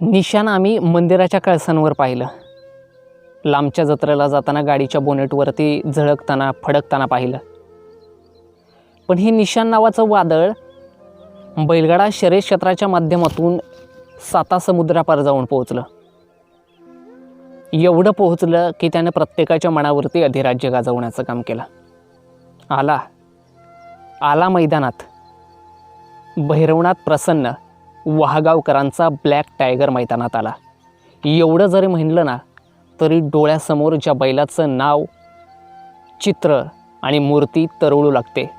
निशाण आम्ही मंदिराच्या कळसांवर पाहिलं. लांबच्या जत्रेला जाताना गाडीच्या बोनेटवरती झळकताना फडकताना पाहिलं. पण हे निशाण नावाचं वादळ बैलगाडा शर्यत क्षेत्राच्या माध्यमातून साता समुद्रापार जाऊन पोहोचलं. एवढं पोहोचलं की त्यानं प्रत्येकाच्या मनावरती अधिराज्य गाजवण्याचं काम केलं. आला. आला मैदानात. भैरवनाथ प्रसन्न. वाहगावकरांचा ब्लॅक टायगर मैदानात आला. एवढं जरी म्हणलं ना तरी डोळ्यासमोर ज्या बैलाचं नाव चित्र आणि मूर्ती तरळू लागते.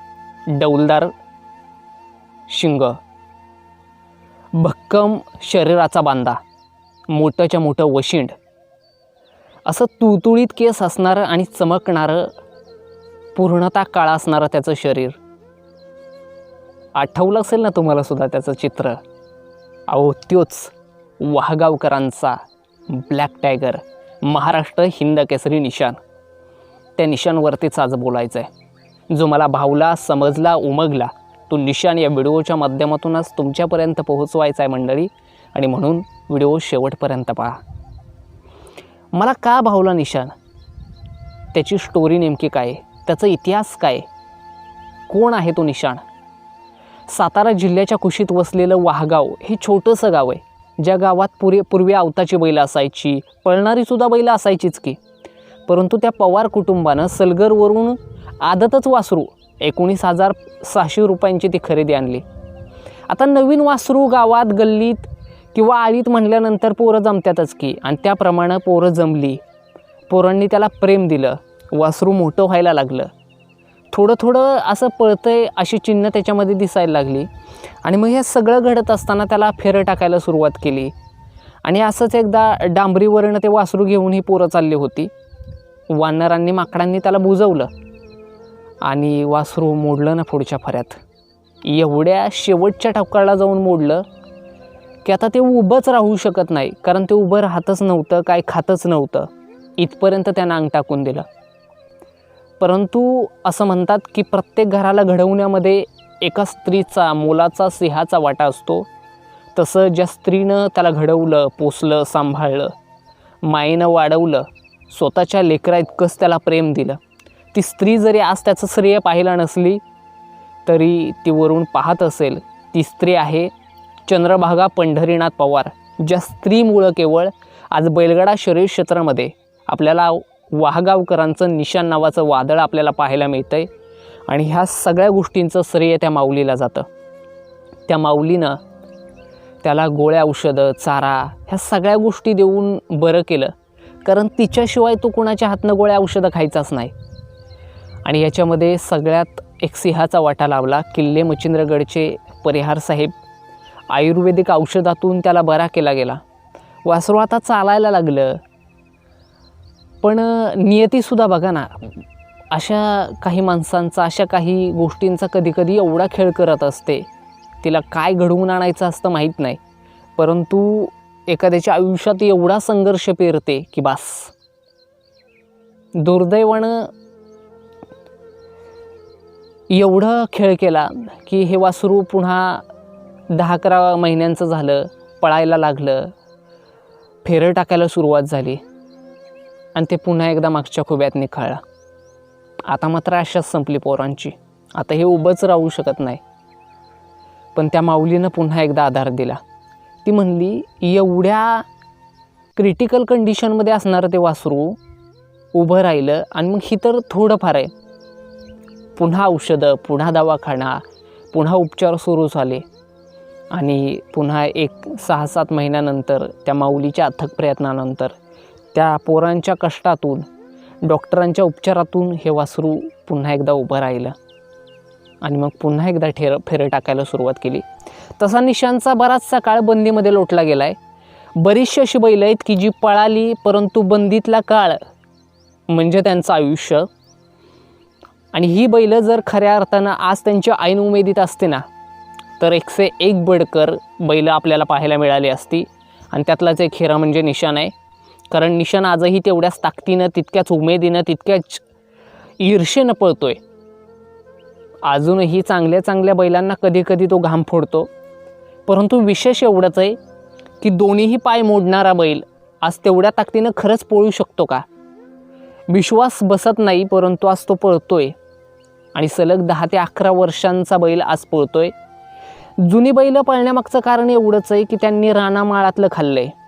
डौलदार शिंग. भक्कम शरीराचा बांधा मोठंच्या मोठं वशिंड. असं तुळतुळीत केस असणारं आणि चमकणारं पूर्णता काळा असणारं त्याचं शरीर. आठवलं असेल ना तुम्हाला सुद्धा त्याचं चित्र? अहो त्योच वाहगावकरांचा ब्लॅक टायगर महाराष्ट्र हिंद केसरी निशान त्या निशाणवरतीच आज बोलायचं आहे जो मला भावला समजला उमगला तो निशाण या व्हिडिओच्या माध्यमातूनच तुमच्यापर्यंत पोहोचवायचा आहे मंडळी. आणि म्हणून व्हिडिओ शेवटपर्यंत पहा. मला का भावला निशाण? त्याची स्टोरी नेमकी काय? त्याचा इतिहास काय? कोण आहे तो निशाण? सातारा जिल्ह्याच्या कुशीत वसलेलं वाहगाव हे छोटंसं गाव आहे. ज्या गावात पुरे पूर्वी आवताची बैलं असायची पळणारीसुद्धा बैलं असायचीच की. परंतु त्या पवार कुटुंबानं सलगरवरून आदतच वासरू एकोणीस हजार सहाशे रुपयांची ती खरेदी आणली. आता नवीन वासरू गावात गल्लीत किंवा आळीत म्हणल्यानंतर पोरं जमतातच की आणि त्याप्रमाणे पोरं जमली. पोरांनी त्याला प्रेम दिलं. वासरू मोठं व्हायला लागलं. थोडं थोडं असं पळतंय अशी चिन्ह त्याच्यामध्ये दिसायला लागली. आणि मग हे सगळं घडत असताना त्याला फेरं टाकायला सुरुवात केली. आणि असंच एकदा डांबरीवरनं ते वासरू घेऊन ही पोरं चालली होती. वानरांनी माकडांनी त्याला बुजवलं. आणि वासरू मोडलं ना पुढच्या फऱ्यात. एवढ्या शेवटच्या टप्प्याला जाऊन मोडलं की आता ते उभंच राहू शकत नाही कारण ते उभं राहतच नव्हतं काय खातच नव्हतं. इथपर्यंत त्यानं अंग टाकून दिलं. परंतु असं म्हणतात की प्रत्येक घराला घडवण्यामध्ये एका स्त्रीचा मोलाचा सिंहाचा वाटा असतो. तसं ज्या स्त्रीनं त्याला घडवलं पोसलं सांभाळलं मायेनं वाढवलं स्वतःच्या लेकरा इतकंच त्याला प्रेम दिलं. ती स्त्री जरी आज त्याचं श्रेय पाहिलं नसली तरी ती वरून पाहत असेल ती स्त्री आहे चंद्रभागा पंढरीनाथ पवार ज्या स्त्रीमुळं केवळ आज बैलगाडा शरीर क्षेत्रामध्ये आपल्याला वाहगावकरांचं निशाण नावाचं वादळ आपल्याला पाहायला मिळतं आहे आणि ह्या सगळ्या गोष्टींचं श्रेय त्या माऊलीला जातं. त्या माऊलीनं त्याला गोळ्या औषधं चारा ह्या सगळ्या गोष्टी देऊन बरं केलं. कारण तिच्याशिवाय तो कोणाच्या हातनं गोळ्या औषधं खायचाच नाही. आणि याच्यामध्ये सगळ्यात एक सिंहाचा वाटा लावला किल्ले मच्छिंद्रगडचे परिहार साहेब. आयुर्वेदिक औषधातून त्याला बरा केला गेला. वासरू आता चालायला लागलं. पण नियतीसुद्धा बघा ना अशा काही माणसांचा अशा काही गोष्टींचा कधीकधी एवढा खेळ करत असते तिला काय घडवून आणायचं असतं माहीत नाही. परंतु एखाद्याच्या आयुष्यात एवढा संघर्ष पेरते की बास. दुर्दैवानं एवढं खेळ केला की हे वासरू पुन्हा दहा अकरा महिन्यांचं झालं पळायला लागलं फेरं टाकायला सुरुवात झाली. आणि ते पुन्हा एकदा मागच्या खुब्यात निखळलं. आता मात्र अशाच संपली पोरांची. आता हे उभंच राहू शकत नाही. पण त्या माऊलीनं पुन्हा एकदा आधार दिला. ती म्हणली एवढ्या क्रिटिकल कंडिशनमध्ये असणारं ते वासरू उभं राहिलं आणि मग ही तर थोडंफार आहे. पुन्हा औषधं पुन्हा दवाखाना पुन्हा उपचार सुरू झाले. आणि पुन्हा एक सहा सात महिन्यानंतर त्या माऊलीच्या अथक प्रयत्नानंतर त्या पोरांच्या कष्टातून डॉक्टरांच्या उपचारातून हे वासरू पुन्हा एकदा उभं राहिलं. आणि मग पुन्हा एकदा ठेर फेरं टाकायला सुरुवात केली. तसा निशांचा बराचसा काळ बंदीमध्ये लोटला गेला आहे बरीचशी अशी बैलं आहेत की जी पळाली परंतु बंदीतला काळ म्हणजे त्यांचं आयुष्य. आणि ही बैलं जर खऱ्या अर्थानं आज त्यांच्या ऐन उमेदीत असते ना तर एकसे एक बडकर बैलं आपल्याला पाहायला मिळाली असती. आणि त्यातलाच एक हिरा म्हणजे निशाण आहे. कारण निशन आजही तेवढ्याच ताकदीनं तितक्याच उमेदीनं तितक्याच ईर्षेनं पळतोय. अजूनही चांगल्या चांगल्या बैलांना कधी कधी तो घाम फोडतो. परंतु विशेष एवढंच आहे की दोन्हीही पाय मोडणारा बैल आज तेवढ्या ताकदीनं खरंच पळू शकतो का? विश्वास बसत नाही परंतु आज तो पळतोय. आणि सलग दहा ते अकरा वर्षांचा बैल आज पळतोय. जुनी बैलं पळण्यामागचं कारण एवढंच आहे की त्यांनी रानामाळातलं खाल्लं आहे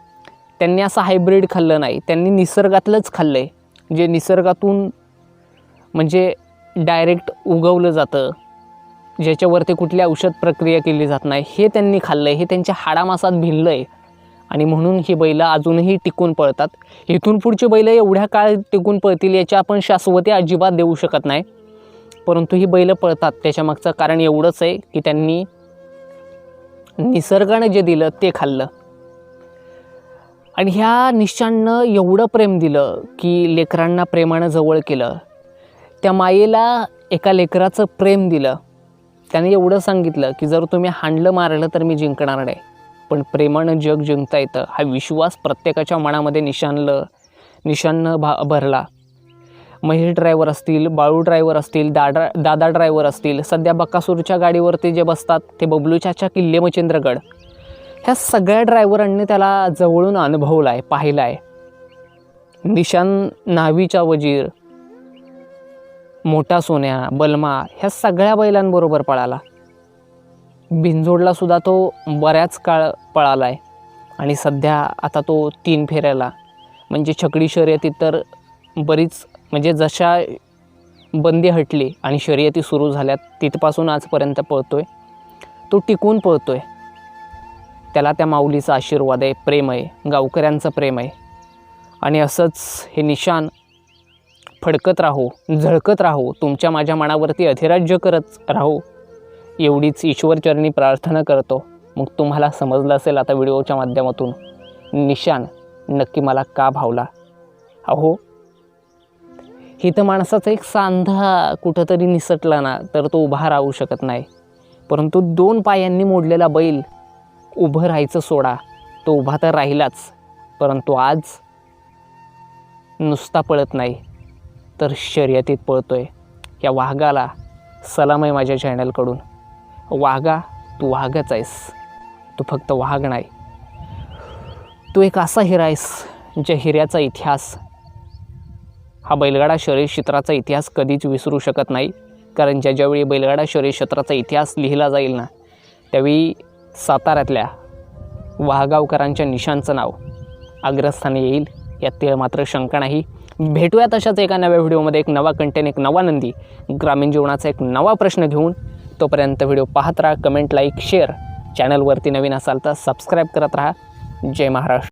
त्यांनी असं हायब्रिड खाल्लं नाही. त्यांनी निसर्गातलंच खाल्लं आहे जे निसर्गातून म्हणजे डायरेक्ट उगवलं जातं ज्याच्यावरती कुठली औषध प्रक्रिया केली जात नाही हे त्यांनी खाल्लं आहे हे त्यांच्या हाडामासात भिनलं आहे आणि म्हणून ही बैलं अजूनही टिकून पळतात. इथून पुढची बैलं एवढ्या काळ टिकून पळतील याची आपण शाश्वती अजिबात देऊ शकत नाही. परंतु ही बैलं पळतात. त्याच्यामागचं कारण एवढंच आहे की त्यांनी निसर्गानं जे दिलं ते खाल्लं. आणि ह्या निशांनं एवढं प्रेम दिलं की लेकरांना प्रेमानं जवळ केलं. त्या मायेला एका लेकराचं प्रेम दिलं. त्याने एवढं सांगितलं की जर तुम्ही हांडलं मारलं तर मी जिंकणार नाही. पण प्रेमानं जग जिंकता येतं. हा विश्वास प्रत्येकाच्या मनामध्ये निशाणलं निशाणनं भा भरला. महेश ड्रायव्हर असतील बाळू ड्रायव्हर असतील दादा दादा ड्रायव्हर असतील सध्या बकासूरच्या गाडीवरती जे बसतात ते बबलूच्याच्या किल्ले मच्छिंद्रगड. ह्या सगळ्या ड्रायव्हरांनी त्याला जवळून अनुभवला आहे पाहिला आहे निशान नावीचा वजीर मोठा सोन्या बलमा ह्या सगळ्या बैलांबरोबर पळाला. भिंजोडला सुद्धा तो बऱ्याच काळ पळाला आहे आणि सध्या आता तो तीन फेऱ्याला. म्हणजे छकडी शर्यतीत तर बरीच म्हणजे जशा बंदी हटली आणि शर्यती सुरू झाल्या तिथपासून आजपर्यंत पळतो आहे तो टिकून पळतो आहे त्याला त्या माऊलीचा आशीर्वाद आहे प्रेम आहे गावकऱ्यांचं प्रेम आहे. आणि असंच हे निशान फडकत राहो झळकत राहो तुमच्या माझ्या मनावरती अधिराज्य करत राहो. एवढीच ईश्वरचरणी प्रार्थना करतो. मग तुम्हाला समजलं असेल आता व्हिडिओच्या माध्यमातून. निशान नक्की मला का भावला? अहो ही तर माणसाचा एक सांधा कुठंतरी निसटला ना तर तो उभा राहू शकत नाही. परंतु दोन पायांनी मोडलेला बैल उभं राहायचं सोडा. तो उभा तर राहिलाच परंतु आज नुसता पळत नाही तर शर्यतीत पळतो आहे या वाघाला सलाम आहे माझ्या चॅनलकडून. वाघा तू वाघच आहेस. तू फक्त वाघ नाही. तू एक असा हिरा आहेस ज्या हिऱ्याचा इतिहास हा बैलगाडा शरीर क्षेत्राचा इतिहास कधीच विसरू शकत नाही कारण ज्या ज्यावेळी बैलगाडा शरीर क्षेत्राचा इतिहास लिहिला जाईल ना त्यावेळी साताऱ्यातल्या वाहगावकरांच्या निशांचं नाव अग्रस्थानी येईल यात ते मात्र शंका नाही. भेटूयात तशाच एका नव्या व्हिडिओमध्ये. एक नवा कंटेंट एक नवा नंदी. ग्रामीण जीवनाचा एक नवा प्रश्न घेऊन तोपर्यंत व्हिडिओ पाहत राहा कमेंट लाईक शेअर चॅनलवरती नवीन असाल तर सबस्क्राईब करत राहा. जय महाराष्ट्र.